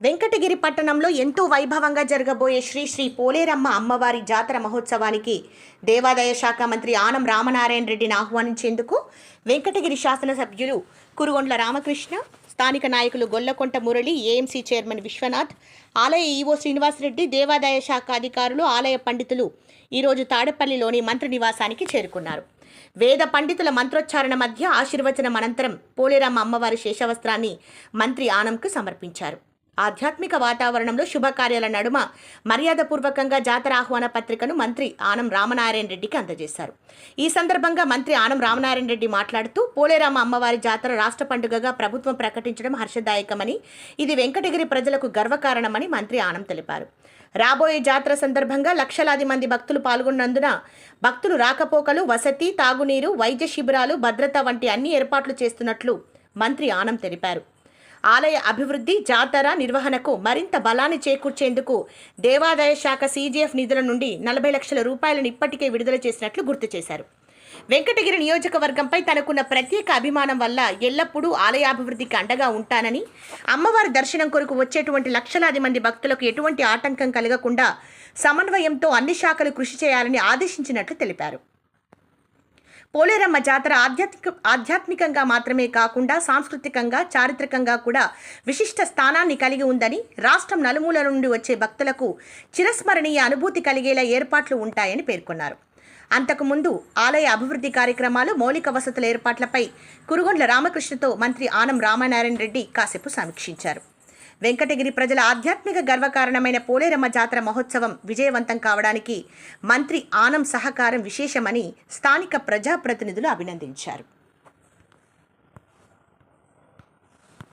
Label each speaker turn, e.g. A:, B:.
A: వెంకటగిరి పట్టణంలో ఎంతో వైభవంగా జరగబోయే శ్రీ శ్రీ పోలేరమ్మ అమ్మవారి జాతర మహోత్సవానికి దేవాదాయ శాఖ మంత్రి ఆనం రామనారాయణ రెడ్డిని ఆహ్వానించేందుకు వెంకటగిరి శాసనసభ్యులు కురుగొండ్ల రామకృష్ణ స్థానిక నాయకులు గొల్లకొంట మురళి ఏఎంసీ చైర్మన్ విశ్వనాథ్ ఆలయ ఈవో శ్రీనివాసరెడ్డి దేవాదాయ శాఖ అధికారులు ఆలయ పండితులు ఈరోజు తాడేపల్లిలోని మంత్రి నివాసానికి చేరుకున్నారు. వేద పండితుల మంత్రోచ్చారణ మధ్య ఆశీర్వచనం అనంతరం పోలేరమ్మ అమ్మవారి శేషవస్త్రాన్ని మంత్రి ఆనంకు సమర్పించారు. ఆధ్యాత్మిక వాతావరణంలో శుభకార్యాల నడుమ మర్యాదపూర్వకంగా జాతర ఆహ్వాన పత్రికను మంత్రి ఆనం రామనారాయణ రెడ్డికి అందజేశారు. ఈ సందర్భంగా మంత్రి ఆనం రామనారాయణ రెడ్డి మాట్లాడుతూ పోలేరామ అమ్మవారి జాతర రాష్ట్ర పండుగగా ప్రభుత్వం ప్రకటించడం హర్షదాయకమని ఇది వెంకటగిరి ప్రజలకు గర్వకారణమని మంత్రి ఆనం తెలిపారు. రాబోయే జాతర సందర్భంగా లక్షలాది మంది భక్తులు పాల్గొన్నందున భక్తులు రాకపోకలు వసతి తాగునీరు వైద్య శిబిరాలు భద్రత వంటి అన్ని ఏర్పాట్లు చేస్తున్నట్లు మంత్రి ఆనం తెలిపారు. ఆలయ అభివృద్ధి జాతర నిర్వహణకు మరింత బలాన్ని చేకూర్చేందుకు దేవాదాయ శాఖ సీజీఎఫ్ నిధుల నుండి నలభై లక్షల రూపాయలను ఇప్పటికే విడుదల చేసినట్లు గుర్తు చేశారు. వెంకటగిరి నియోజకవర్గంపై తనకున్న ప్రత్యేక అభిమానం వల్ల ఎల్లప్పుడూ ఆలయాభివృద్ధికి అండగా ఉంటానని అమ్మవారి దర్శనం కొరకు వచ్చేటువంటి లక్షలాది మంది భక్తులకు ఎటువంటి ఆటంకం కలగకుండా సమన్వయంతో అన్ని శాఖలు కృషి చేయాలని ఆదేశించినట్లు తెలిపారు. పోలేరమ్మ జాతర ఆధ్యాత్మిక ఆధ్యాత్మికంగా మాత్రమే కాకుండా సాంస్కృతికంగా చారిత్రకంగా కూడా విశిష్ట స్థానాన్ని కలిగి ఉందని రాష్ట్రం నలుమూల నుండి వచ్చే భక్తులకు చిరస్మరణీయ అనుభూతి కలిగేలా ఏర్పాట్లు ఉంటాయని పేర్కొన్నారు. అంతకుముందు ఆలయ అభివృద్ధి కార్యక్రమాలు మౌలిక వసతుల ఏర్పాట్లపై కురుగొండ్ల రామకృష్ణతో మంత్రి ఆనం రామనారాయణ రెడ్డి కాసేపు సమీక్షించారు. వెంకటగిరి ప్రజల ఆధ్యాత్మిక గర్వకారణమైన పోలేరమ్మ జాతర మహోత్సవం విజయవంతం కావడానికి మంత్రి ఆనం సహకారం విశేషమని స్థానిక ప్రజాప్రతినిధులు అభినందించారు.